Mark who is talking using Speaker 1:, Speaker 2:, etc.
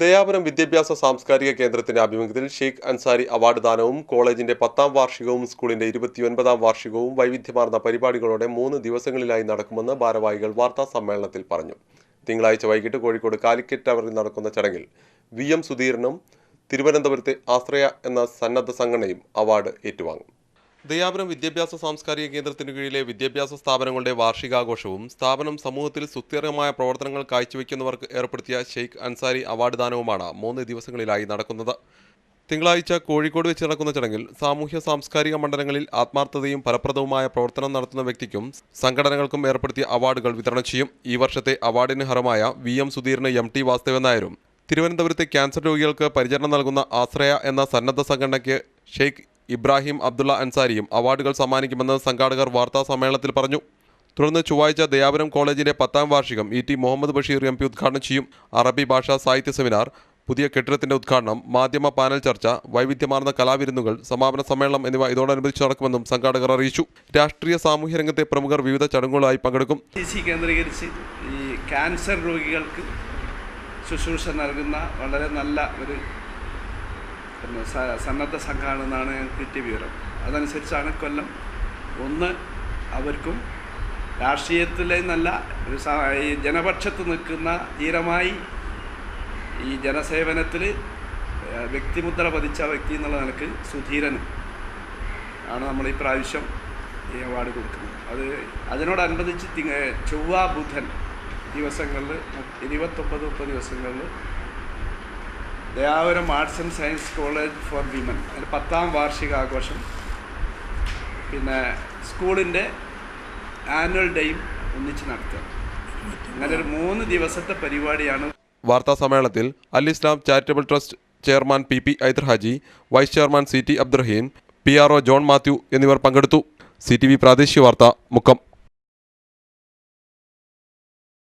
Speaker 1: ദയാപുരം വിദ്യാഭ്യാസ സാംസ്കാരിക കേന്ദ്രത്തിന്റെ ആഭിമുഖ്യത്തിൽ ഷെയ്ഖ് അൻസാരി അവാർഡ് ദാനവും കോളേജിന്റെ പത്താം വാർഷികവും സ്കൂളിന്റെ ഇരുപത്തിയൊൻപതാം വാർഷികവും വൈവിധ്യമാർന്ന പരിപാടികളോടെ മൂന്ന് ദിവസങ്ങളിലായി നടക്കുമെന്ന് ഭാരവാഹികൾ വാർത്താ സമ്മേളനത്തിൽ പറഞ്ഞു. തിങ്കളാഴ്ച വൈകിട്ട് കോഴിക്കോട് കാലിക്കറ്റ് ടവറിൽ നടക്കുന്ന ചടങ്ങിൽ വി എം സുധീരനും തിരുവനന്തപുരത്തെ ആശ്രയ എന്ന സന്നദ്ധ സംഘടനയും അവാർഡ് ഏറ്റുവാങ്ങും. ദയാപുരം വിദ്യാഭ്യാസ സാംസ്കാരിക കേന്ദ്രത്തിനു കീഴിലെ വിദ്യാഭ്യാസ സ്ഥാപനങ്ങളുടെ വാർഷികാഘോഷവും സ്ഥാപനം സമൂഹത്തിൽ സുസ്ഥിരമായ പ്രവർത്തനങ്ങൾ കാഴ്ചവെക്കുന്നവർക്ക് ഏർപ്പെടുത്തിയ ഷെയ്ഖ് അൻസാരി അവാർഡ് ദാനവുമാണ് മൂന്ന് ദിവസങ്ങളിലായി നടക്കുന്നത്. തിങ്കളാഴ്ച കോഴിക്കോട് വെച്ച് നടക്കുന്ന ചടങ്ങിൽ സാമൂഹ്യ സാംസ്കാരിക മണ്ഡലങ്ങളിൽ ആത്മാർത്ഥതയും ഫലപ്രദവുമായ പ്രവർത്തനം നടത്തുന്ന വ്യക്തിക്കും സംഘടനകൾക്കും ഏർപ്പെടുത്തിയ അവാർഡുകൾ വിതരണം ചെയ്യും. ഈ വർഷത്തെ അവാർഡിന് ഹരമായ വി എം സുധീറിന് എം ടി വാസുദേവൻ നായരും തിരുവനന്തപുരത്തെ ക്യാൻസർ രോഗികൾക്ക് പരിചരണം നൽകുന്ന ആശ്രയ എന്ന സന്നദ്ധ സംഘടനയ്ക്ക് ഷെയ്ഖ് ഇബ്രാഹിം അബ്ദുള്ള അൻസാരിയും അവാർഡുകൾ സമ്മാനിക്കുമെന്ന് സംഘാടകർ വാർത്താ സമ്മേളനത്തിൽ പറഞ്ഞു. തുടർന്ന് ചൊവ്വാഴ്ച ദയാപുരം കോളേജിന്റെ പത്താം വാർഷികം E T Muhammad Basheer M P ഉദ്ഘാടനം ചെയ്യും. അറബി ഭാഷാ സാഹിത്യ സെമിനാർ പുതിയ കെട്ടിടത്തിന്റെ ഉദ്ഘാടനം മാധ്യമ പാനൽ ചർച്ച വൈവിധ്യമാർന്ന കലാവിരുന്നുകൾ സമാപന സമ്മേളനം എന്നിവ ഇതോടനുബന്ധിച്ച് നടക്കുമെന്നും സംഘാടകർ അറിയിച്ചു. രാഷ്ട്രീയ സാമൂഹ്യ രംഗത്തെ പ്രമുഖർ വിവിധ ചടങ്ങുകളായി പങ്കെടുക്കും.
Speaker 2: കേന്ദ്രീകരിച്ച് ഈ ക്യാൻസർ രോഗികൾക്ക് ശുശ്രൂഷ നൽകുന്ന വളരെ നല്ല ഒരു പിന്നെ സന്നദ്ധ സംഘമാണെന്നാണ് കിട്ടിയ വിവരം. അതനുസരിച്ചാണ് കൊല്ലം ഒന്ന് അവർക്കും രാഷ്ട്രീയത്തിലെ നല്ല ഒരു ഈ ജനപക്ഷത്ത് നിൽക്കുന്ന ധീരമായി ഈ ജനസേവനത്തിൽ വ്യക്തിമുദ്ര പതിച്ച വ്യക്തി എന്നുള്ള നിലയ്ക്ക് സുധീരനും ആണ് നമ്മൾ ഈ പ്രാവശ്യം ഈ അവാർഡ് കൊടുക്കുന്നത്. അത് അതിനോടനുബന്ധിച്ച് ചൊവ്വ ബുധൻ ദിവസങ്ങളിൽ ഇരുപത്തൊമ്പത് മുപ്പത് ദിവസങ്ങളിൽ Dayapuram arts and science college for women. അതിന്റെ പത്താം വാർഷിക ആഘോഷം. പിന്നെ സ്കൂളിന്റെ ആനുവൽ ഡേയും ഒന്നിച്ച് നടത്തുക. അങ്ങനെ ഒരു മൂന്ന് ദിവസത്തെ പരിപാടിയാണ്.
Speaker 1: വാർത്താ സമ്മേളനത്തിൽ Al Islam charitable trust chairman P P Aidar vice chairman C T Abdurahim P R O John Mathew എന്നിവർ പങ്കെടുത്തു. സി ടി വി പ്രാദേശിക വാർത്ത മുക്കം.